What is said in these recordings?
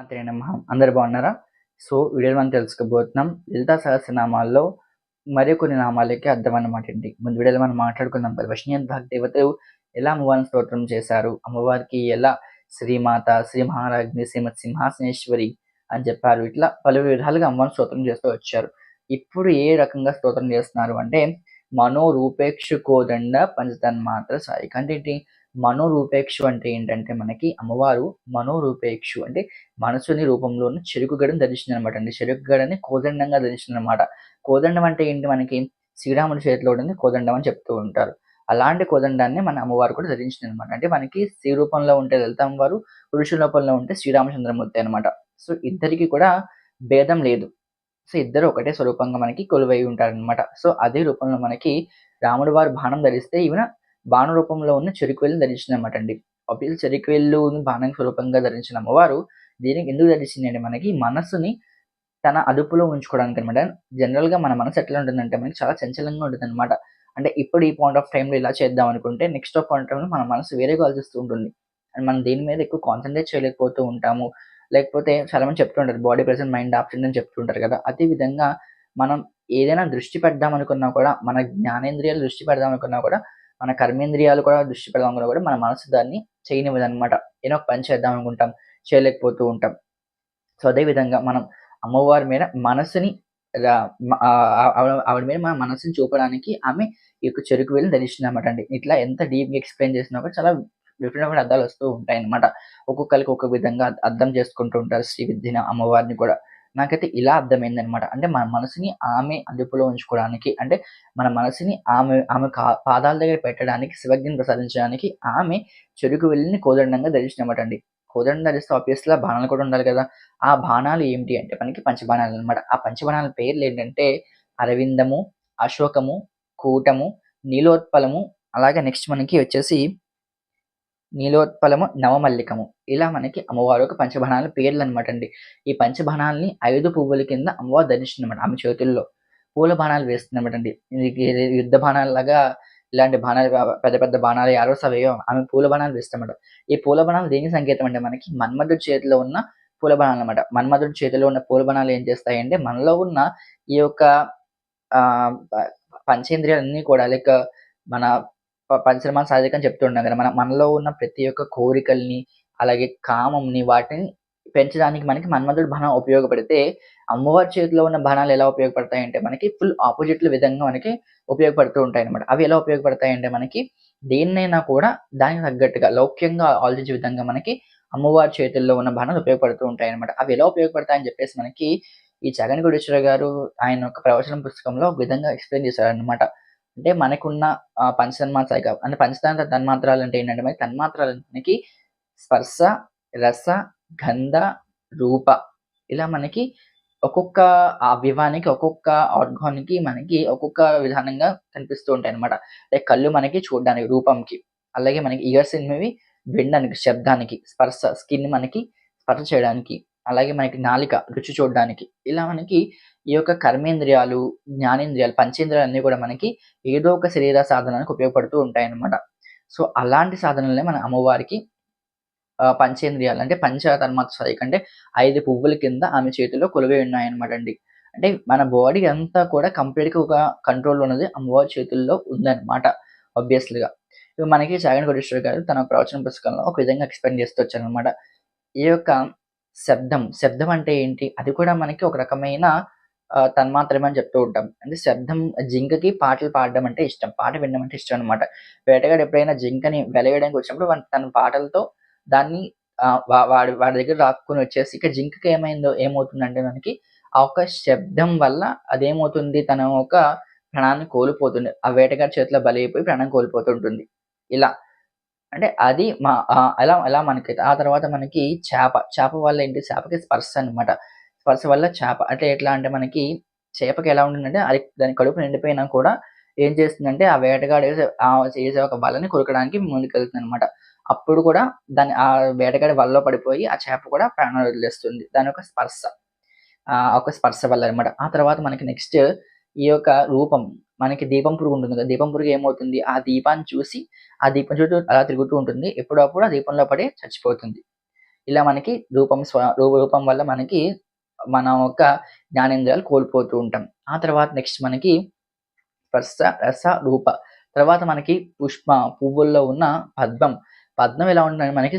మాత్రే నమ అందరు బాగున్నారా? సో వీడియోలో మనం తెలుసుకోబోతున్నాం. లలితా సహస్రనామాల్లో మరి కొన్ని నామాలకి అర్థం అన్నమాట ఏంటి? ముందు వీడియోలో మనం మాట్లాడుకుందాం. కదా వష్ణ్యద్భాగ్ దేవతలు ఎలా అమ్మవారిని స్తోత్రం చేశారు? అమ్మవారికి ఎలా శ్రీమాత శ్రీ మహారాజ్ని శ్రీమత్ సింహాసనేశ్వరి అని చెప్పారు. ఇట్లా పలు విధాలుగా అమ్మవారిని స్తోత్రం చేస్తూ వచ్చారు. ఇప్పుడు ఏ రకంగా స్తోత్రం చేస్తున్నారు అంటే మనోరూపేక్షు కోదండ పంచతన్మాత్ర సాయి. అంటే ఏంటి? మనోరూపేక్షు అంటే ఏంటంటే మనకి అమ్మవారు మనోరూపేక్షు అంటే మనసుని రూపంలో ఉన్న చెరుకు గడని ధరించింది అనమాట అండి. చెరుకు గడని కోదండంగా ధరించింది అనమాట కోదండం అంటే ఏంటి? మనకి శ్రీరాముడి చేతిలో ఉంటుంది కోదండం అని చెప్తూ ఉంటారు. అలాంటి కోదండాన్ని మన అమ్మవారు కూడా ధరించింది అనమాట అంటే మనకి స్త్రీ రూపంలో ఉంటే లలిత అమ్మవారు పురుషుల రూపంలో ఉంటే శ్రీరామచంద్రమూర్తి అనమాట సో ఇద్దరికి కూడా భేదం లేదు. సో ఇద్దరు ఒకటే స్వరూపంగా మనకి కొలువై ఉంటారనమాట సో అదే రూపంలో మనకి రాముడు వారు బాణం ధరిస్తే ఈవెన బాణ రూపంలో ఉన్న చెరుకు వెళ్ళి ధరించింది అనమాట అండి. అప్పుడు చెరుకు బాణం స్వరూపంగా ధరించిన అమ్మవారు దీనికి ఎందుకు ధరించింది అంటే మనకి మనసుని తన అదుపులో ఉంచుకోవడానికి అనమాట జనరల్గా మన మనసు ఎట్లా ఉంటుందంటే మనకి చాలా చంచలంగా ఉంటుంది అనమాట అంటే ఇప్పుడు ఈ పాయింట్ ఆఫ్ టైంలో ఇలా చేద్దాం అనుకుంటే నెక్స్ట్ ఆఫ్ పాయింట్ టైంలో మన మనసు వేరేగా ఆలోచిస్తూ ఉంటుంది. అండ్ మనం దీని మీద ఎక్కువ కాన్సన్ట్రేట్ చేయలేకపోతూ ఉంటాము. లేకపోతే చాలా మంది చెప్తుంటారు బాడీ ప్రెసెంట్ మైండ్ ఆప్షన్ అని చెప్తుంటారు కదా. అదే విధంగా మనం ఏదైనా దృష్టి పెడదాం అనుకున్నా కూడా మన జ్ఞానేంద్రియాలు దృష్టి పెడదాం అనుకున్నా కూడా మన కర్మేంద్రియాలు కూడా దృష్టి పెడదాం అనుకున్నా కూడా మన మనసు దాన్ని చేయనివ్వదు అనమాట ఏదో ఒక పని చేద్దాం అనుకుంటాం చేయలేకపోతూ ఉంటాం. సో అదే విధంగా మనం అమ్మవారి మీద మనసుని ఆవిడ- మీద మన మనసుని చూపడానికి ఆమె ఈ యొక్క చెరుకు వెళ్ళి ధరిస్తుంది అనమాట అండి. ఇట్లా ఎంత డీప్గా ఎక్స్ప్లెయిన్ చేసినా కూడా చాలా విభిన్నమైన అర్థాలు వస్తూ ఉంటాయి అనమాట ఒక్కొక్కరికి ఒక్కొక్క విధంగా అర్థం చేసుకుంటూ ఉంటారు శ్రీ విద్యని అమ్మవారిని కూడా. నాకైతే ఇలా అర్థమైంది అనమాట అంటే మన మనసుని ఆమె అదుపులో ఉంచుకోవడానికి అంటే మన మనసుని ఆమె ఆమె కా- పాదాల దగ్గర పెట్టడానికి శివజ్ఞని ప్రసాదించడానికి ఆమె చెరుకు వెళ్ళిని కోదండంగా ధరించినమాట అండి. కోదండం ధరిస్తే ఆబ్వియస్గా బాణాలు కూడా ఉండాలి కదా. ఆ బాణాలు ఏమిటి అంటే మనకి పంచబాణాలు అనమాట ఆ పంచబాణాల పేర్లు ఏంటంటే అరవిందము అశోకము కూటము నీలోత్పలము అలాగే నెక్స్ట్ మనకి వచ్చేసి నీలోత్పలము నవమల్లికము. ఇలా మనకి అమ్మవారు ఒక పంచబాణాల పేర్లు అనమాట అండి. ఈ పంచబాణాలని ఐదు పువ్వుల కింద అమ్మవారు ధరిస్తుంది అనమాట ఆమె చేతుల్లో. పూల బాణాలు వేస్తుందన్నమాట అండి. ఇది యుద్ధ బాణాలు లాగా ఇలాంటి బాణాలు పెద్ద పెద్ద బాణాలు యారో సవేయో ఆమె పూల బాణాలు వేస్తామట ఈ పూల బాణాలు దేనికి సంకేతం అంటే మనకి? మన్మధుడి చేతిలో ఉన్న పూల బాణాలు అనమాట మన్మధుడి చేతిలో ఉన్న పూల బాణాలు ఏం చేస్తాయంటే మనలో ఉన్న ఈ యొక్క ఆ పంచేంద్రియాలన్నీ కూడా లైక్ మన ప- పంచరమాన సాధిక కదా. మన మనలో ఉన్న ప్రతి ఒక్క కోరికల్ని అలాగే కామంని వాటిని పెంచడానికి మనకి మన్మధుడు బాణం ఉపయోగపడితే అమ్మవారి చేతిలో ఉన్న బాణాలు ఎలా ఉపయోగపడతాయి అంటే మనకి ఫుల్ ఆపోజిట్ విధంగా మనకి ఉపయోగపడుతూ ఉంటాయి అనమాట అవి ఎలా ఉపయోగపడతాయి అంటే మనకి దేన్నైనా కూడా దానికి తగ్గట్టుగా లౌక్యంగా ఆలోచించే విధంగా మనకి అమ్మవారి చేతుల్లో ఉన్న బాణాలు ఉపయోగపడుతూ ఉంటాయి అనమాట అవి ఎలా ఉపయోగపడతాయని చెప్పేసి మనకి ఈ జగన్ గుడేశ్వర గారు ఆయన యొక్క ప్రవచనం పుస్తకంలో ఒక విధంగా ఎక్స్ప్లెయిన్ చేశారు అనమాట అంటే మనకున్న ఆ, పంచతన్మాత్ర అంటే పంచతంత్ర తన్మాత్రాలు అంటే ఏంటంటే తన్మాత్రాలు మనకి స్పర్శ రస గంధ రూప. ఇలా మనకి ఒక్కొక్క అవయవానికి ఒక్కొక్క ఆర్గాన్కి మనకి ఒక్కొక్క విధానంగా కనిపిస్తూ ఉంటాయి అనమాట లైక్ కళ్ళు మనకి చూడడానికి రూపంకి. అలాగే మనకి ఇయర్స్ అనేవి వినడానికి శబ్దానికి స్పర్శ స్కిన్ మనకి స్పర్శ చేయడానికి. అలాగే మనకి నాలిక రుచి చూడడానికి. ఇలా మనకి ఈ యొక్క కర్మేంద్రియాలు జ్ఞానేంద్రియాలు పంచేంద్రియాలు అన్నీ కూడా మనకి ఏదో ఒక శరీర సాధనానికి ఉపయోగపడుతూ ఉంటాయి అన్నమాట సో అలాంటి సాధనలే మన అమ్మవారికి పంచేంద్రియాలు అంటే పంచ తన్మాత్ర సైక్ అంటే ఐదు పువ్వుల కింద ఆమె చేతిలో కొలువై ఉన్నాయన్నమాట అండి. అంటే మన బాడీ అంతా కూడా కంప్లీట్గా ఒక కంట్రోల్ ఉన్నది అమ్మవారి చేతుల్లో ఉందన్నమాట ఆబ్వియస్లీగా. ఇవి మనకి చాగన్ కోటేశ్వర గారు తన ప్రవచన పుస్తకంలో ఒక విధంగా ఎక్స్ప్లెయిన్ చేస్తూ వచ్చారనమాట ఈ యొక్క శబ్దం. శబ్దం అంటే ఏంటి? అది కూడా మనకి ఒక రకమైన తన్మాత్రమే అని చెప్తూ ఉంటాం. అంటే శబ్దం జింకకి పాటలు పాడడం అంటే ఇష్టం. పాట వినడం అంటే ఇష్టం అనమాట వేటగాడు ఎప్పుడైనా జింకని వెలవేయడానికి వచ్చినప్పుడు తన పాటలతో దాన్ని వా- వాడి వాడి దగ్గర రాక్కుని వచ్చేసి ఇక జింకకి ఏమైందో ఏమవుతుందంటే మనకి ఆ ఒక శబ్దం వల్ల అదేమవుతుంది? తన ఒక ప్రాణాన్ని కోల్పోతుంది. ఆ వేటగాడి చేతిలో బలైపోయి ప్రాణం కోల్పోతుంటుంది. ఇలా. అంటే అది మా అలా అలా మనకి ఆ తర్వాత మనకి చేప చేప వల్ల ఏంటి? చేపకి స్పర్శ అన్నమాట. స్పర్శ వల్ల చేప అంటే ఎట్లా అంటే మనకి చేపకి ఎలా ఉంటుందంటే అది దాని కడుపు నిండిపోయినా కూడా ఏం చేస్తుందంటే ఆ వేటగాడు ఆ చేసే ఒక వలని కొరకడానికి ముందుకెళ్తుంది అనమాట అప్పుడు కూడా దాని ఆ వేటగాడి వలలో పడిపోయి ఆ చేప కూడా ప్రాణాలు వదిలేస్తుంది. దాని యొక్క స్పర్శ. ఆ ఒక స్పర్శ వల్ల అనమాట ఆ తర్వాత మనకి నెక్స్ట్ ఈ యొక్క రూపం మనకి దీపం పురుగు ఉంటుంది కదా దీపం పురుగు ఏమవుతుంది? ఆ దీపాన్ని చూసి ఆ దీపం చుట్టూ అలా తిరుగుతూ ఉంటుంది. ఎప్పుడప్పుడు ఆ దీపంలో పడే చచ్చిపోతుంది. ఇలా మనకి రూపం స్వ రూపం వల్ల మనకి మన యొక్క జ్ఞానేంద్రియాలు కోల్పోతూ ఉంటాం. ఆ తర్వాత నెక్స్ట్ మనకి రస రస రూప. తర్వాత మనకి పుష్ప పువ్వుల్లో ఉన్న పద్మం. పద్మం ఎలా ఉంటుంది మనకి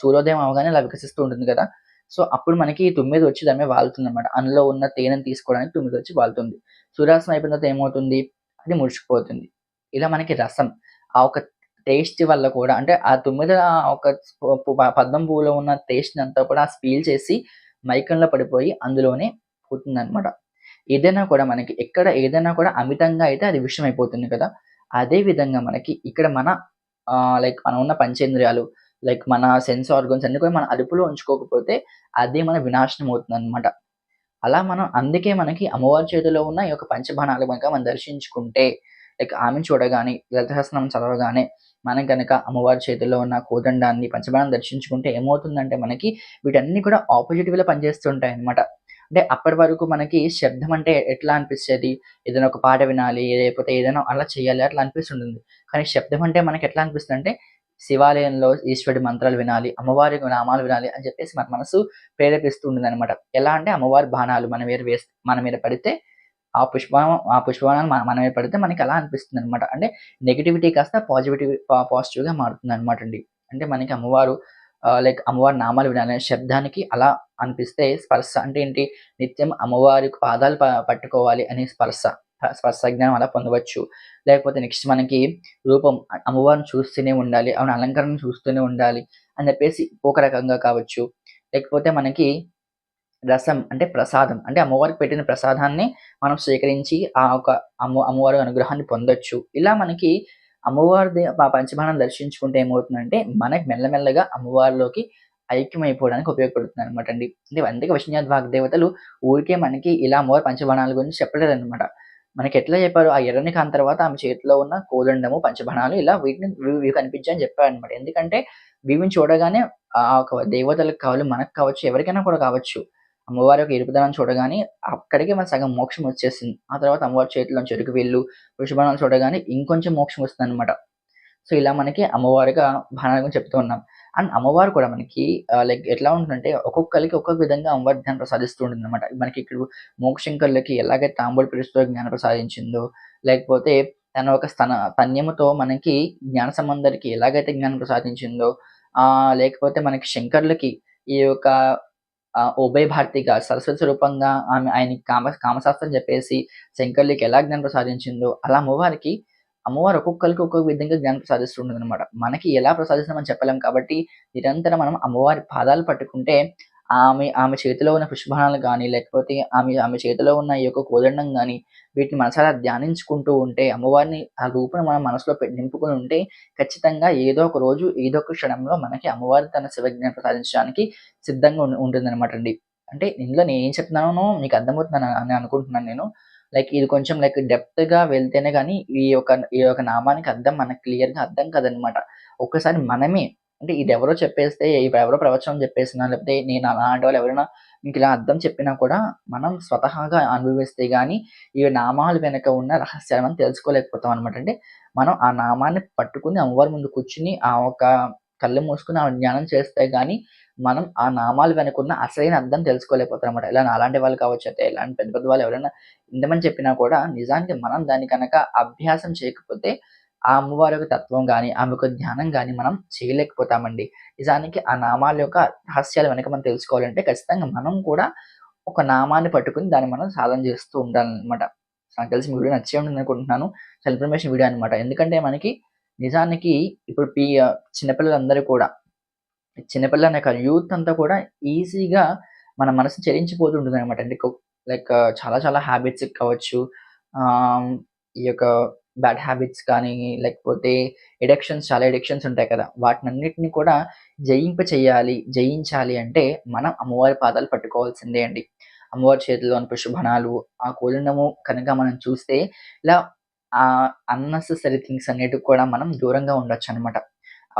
సూర్యోదయం అవగానే ఇలా వికసిస్తూ ఉంటుంది కదా. సో అప్పుడు మనకి తొమ్మిది వచ్చి దాని మీద వాలుతుంది అనమాట అందులో ఉన్న తేనెని తీసుకోవడానికి తొమ్మిది వచ్చి వాలుతుంది సూర్యాస్తం అయిపోయిన తర్వాత ఏమవుతుంది? అది ముడుచుకుపోతుంది ఇలా మనకి రసం ఆ ఒక టేస్ట్ వల్ల కూడా అంటే ఆ తుమ్మిద ఆ ఒక పద్మం పువ్వులో ఉన్న టేస్ట్ అంతా కూడా స్పీల్ చేసి మైకంలో పడిపోయి అందులోనే పోతుంది అనమాట ఏదైనా కూడా మనకి ఎక్కడ ఏదైనా కూడా అమితంగా అయితే అది విషయం అయిపోతుంది కదా. అదే విధంగా మనకి ఇక్కడ మన లైక్ మన ఉన్న పంచేంద్రియాలు లైక్ మన సెన్స్ ఆర్గన్స్ అన్ని కూడా మన అదుపులో ఉంచుకోకపోతే అదే మన వినాశనం అవుతుంది అనమాట అలా మనం అందుకే మనకి అమ్మవారి చేతిలో ఉన్న ఈ యొక్క పంచబాణాలు కనుక మనం దర్శించుకుంటే లైక్ ఆమె చూడగానే లలితహస్నం చదవగానే మనం కనుక అమ్మవారి చేతిలో ఉన్న కోదండాన్ని పంచబాణం దర్శించుకుంటే ఏమవుతుందంటే మనకి వీటన్ని కూడా ఆపోజిట్ వేలో పనిచేస్తుంటాయి అనమాట అంటే అప్పటి వరకు మనకి శబ్దం అంటే ఎట్లా అనిపిస్తుంది? ఏదైనా ఒక పాట వినాలి లేకపోతే ఏదైనా అలా చేయాలి అట్లా అనిపిస్తుంటుంది. కానీ శబ్దం అంటే మనకి ఎట్లా అనిపిస్తుంది అంటే శివాలయంలో ఈశ్వరుడి మంత్రాలు వినాలి అమ్మవారి నామాలు వినాలి అని చెప్పేసి మన మనసు ప్రేరేపిస్తుంటుంది అనమాట ఎలా అంటే అమ్మవారి బాణాలు మన మీద వేస్తే మన మీద పడితే ఆ పుష్ప ఆ పుష్పబాణాలు మన మీద పడితే మనకి అలా అనిపిస్తుంది అనమాట అంటే నెగిటివిటీ కాస్త పాజిటివ్ పాజిటివ్గా మారుతుంది అనమాట అండి. అంటే మనకి అమ్మవారు లైక్ అమ్మవారి నామాలు వినాలి శబ్దానికి అలా అనిపిస్తే స్పర్శ అంటే ఏంటి? నిత్యం అమ్మవారి పాదాలు ప- పట్టుకోవాలి అనే స్పర్శ. స్పర్శ జ్ఞానం అలా పొందవచ్చు. లేకపోతే నెక్స్ట్ మనకి రూపం అమ్మవారిని చూస్తూనే ఉండాలి ఆమె అలంకరణ చూస్తూనే ఉండాలి అని చెప్పేసి ఒక రకంగా కావచ్చు. లేకపోతే మనకి రసం అంటే ప్రసాదం అంటే అమ్మవారికి పెట్టిన ప్రసాదాన్ని మనం స్వీకరించి ఆ ఒక అమ్మ అమ్మవారి అనుగ్రహాన్ని పొందొచ్చు. ఇలా మనకి అమ్మవారి పంచమానం దర్శించుకుంటే ఏమవుతుందంటే మనకి మెల్లమెల్లగా అమ్మవారిలోకి ఐక్యమైపోవడానికి ఉపయోగపడుతుంది అనమాట అండి. అంటే అందుకే విష్ణుయాద్ వాగ్దేవతలు ఊరికే మనకి ఇలా అమ్మవారి పంచబాణాల గురించి చెప్పలేదు అనమాట మనకి ఎట్లా చెప్పారు? ఆ ఎర్రని కాని తర్వాత ఆమె చేతిలో ఉన్న కోదండము పంచబాణాలు ఇలా వీటిని ఇవి- కనిపించాయని చెప్పారు అనమాట ఎందుకంటే వీవిని చూడగానే ఆ ఒక దేవతలకు కావాలి మనకు కావచ్చు ఎవరికైనా కూడా కావచ్చు. అమ్మవారి యొక్క ఎరుపుదనం చూడగానే అక్కడికి మన సగం మోక్షం వచ్చేసింది. ఆ తర్వాత అమ్మవారి చేతిలో చెరుకు వెళ్ళు వృషభాణాలు చూడగానే ఇంకొంచెం మోక్షం వస్తుంది అనమాట సో ఇలా మనకి అమ్మవారిగా బాణాల గురించి చెప్తూ ఉన్నాం. అండ్ అమ్మవారు కూడా మనకి లైక్ ఎట్లా ఉంటుందంటే ఒక్కొక్కరికి ఒక్కొక్క విధంగా అమ్మవారి జ్ఞానం ప్రసాదిస్తూ ఉంటుంది అనమాట మనకి ఇక్కడ మోక్షంకర్లకి ఎలాగైతే తాంబూల పిలుస్తూ జ్ఞానం ప్రసాదించిందో లేకపోతే తన ఒక స్తన తన్యముతో మనకి జ్ఞాన సంబంధానికి ఎలాగైతే జ్ఞానం ప్రసాదించిందో ఆ లేకపోతే మనకి శంకర్లకి ఈ యొక్క ఉభయ భారతిగా సరస్వతి స్వరూపంగా ఆమె ఆయనకి కామ కామశాస్త్రం చెప్పేసి శంకర్లకి ఎలా జ్ఞానం ప్రసాదించిందో అలా అమ్మవారికి అమ్మవారు ఒక్కొక్కరికి ఒక్కొక్క విధంగా జ్ఞానం ప్రసాదిస్తుంటుంది అనమాట మనకి ఎలా ప్రసాదిస్తామని చెప్పలేం కాబట్టి నిరంతరం మనం అమ్మవారి పాదాలు పట్టుకుంటే ఆమె ఆమె చేతిలో ఉన్న పుష్పహానాలు కానీ లేకపోతే ఆమె ఆమె చేతిలో ఉన్న ఈ యొక్క కోదండం కానీ వీటిని మనసారా ధ్యానించుకుంటూ ఉంటే అమ్మవారిని ఆ రూపును మన మనసులో నింపుకుని ఉంటే ఖచ్చితంగా ఏదో ఒక రోజు ఏదో ఒక క్షణంలో మనకి అమ్మవారి తన శివజ్ఞానం ప్రసాదించడానికి సిద్ధంగా ఉంటుంది అనమాట అండి. అంటే ఇందులో నేను ఏం చెప్తున్నానో మీకు అర్థమవుతుందని అని అనుకుంటున్నాను నేను. లైక్ ఇది కొంచెం లైక్ డెప్త్గా వెళ్తేనే కానీ ఈ యొక్క ఈ యొక్క నామానికి అర్థం మనకు క్లియర్గా అర్థం కదనమాట. ఒక్కసారి మనమే అంటే ఇది ఎవరో చెప్పేస్తే ఎవరో ప్రవచనం చెప్పేసినా లేకపోతే నేను అలాంటి వాళ్ళు ఎవరైనా మీకు ఇలా అర్థం చెప్పినా కూడా మనం స్వతహాగా అనుభవిస్తే కానీ ఈ నామాలు వెనక ఉన్న రహస్యాలు మనం తెలుసుకోలేకపోతాం అనమాట. అంటే మనం ఆ నామాన్ని పట్టుకుని అమ్మవారి ముందు కూర్చుని ఆ ఒక కళ్ళు మూసుకుని ఆ జ్ఞానం చేస్తే కానీ మనం ఆ నామాలు వెనుకున్న అసలైన అర్థం తెలుసుకోలేకపోతాం అనమాట ఇలా అలాంటి వాళ్ళు కావచ్చు అయితే ఇలాంటి పెద్ద పెద్ద వాళ్ళు ఎవరైనా ఇంతమని చెప్పినా కూడా నిజానికి మనం దాన్ని కనుక అభ్యాసం చేయకపోతే ఆ అమ్మవారి యొక్క తత్వం కానీ ఆమె యొక్క ధ్యానం కానీ మనం చేయలేకపోతామండి. నిజానికి ఆ నామాల యొక్క రహస్యాలు వెనక మనం తెలుసుకోవాలంటే ఖచ్చితంగా మనం కూడా ఒక నామాన్ని పట్టుకుని దాన్ని మనం సాధన చేస్తూ ఉండాలన్నమాట. నాకు తెలిసి మీ వీడియో నచ్చే ఉంటుంది అనుకుంటున్నాను. చాలా ఇన్ఫర్మేషన్ వీడియో అనమాట ఎందుకంటే మనకి నిజానికి ఇప్పుడు పి చిన్నపిల్లలందరూ కూడా చిన్నపిల్లనే కాదు యూత్ అంతా కూడా ఈజీగా మన మనసు చెరించిపోతుంటుంది అనమాట అంటే లైక్ చాలా చాలా హ్యాబిట్స్ కావచ్చు ఈ యొక్క బ్యాడ్ హ్యాబిట్స్ కానీ లేకపోతే ఎడిక్షన్స్ చాలా ఎడిక్షన్స్ ఉంటాయి కదా. వాటినన్నిటిని కూడా జయింప చేయాలి జయించాలి అంటే మనం అమ్మవారి పాదాలు పట్టుకోవాల్సిందే అండి. అమ్మవారి చేతిలోని పుష్పణాలు ఆ కోలినము కనుక మనం చూస్తే ఇలా ఆ అన్నెసెసరీ థింగ్స్ అన్నిటికి కూడా మనం దూరంగా ఉండొచ్చు అనమాట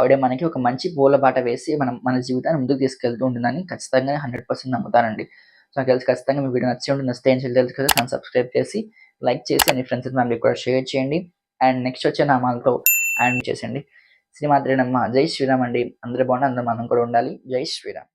ఆవిడ మనకి ఒక మంచి పూల బాట వేసి మనం మన జీవితాన్ని ముందుకు తీసుకెళ్తూ ఉంటుందని ఖచ్చితంగా హండ్రెడ్ పర్సెంట్ నమ్ముతానండి. సో నాకు తెలిసి ఖచ్చితంగా మీ వీడియో నచ్చి ఉంటుంది. నచ్చితే ఏం చేయాలి తెలుసు కదా దాన్ని సబ్స్క్రైబ్ చేసి లైక్ చేసి మీ ఫ్రెండ్స్ ఫ్యామిలీ కూడా షేర్ చేయండి. అండ్ నెక్స్ట్ వచ్చే నామాలతో యాడ్ చేసేయండి. శ్రీమాత్రి నమ్మ జై శ్రీరామ్ అండి. అందరూ బాగుండి అందరూ మనం కూడా ఉండాలి. జై శ్రీరామ్.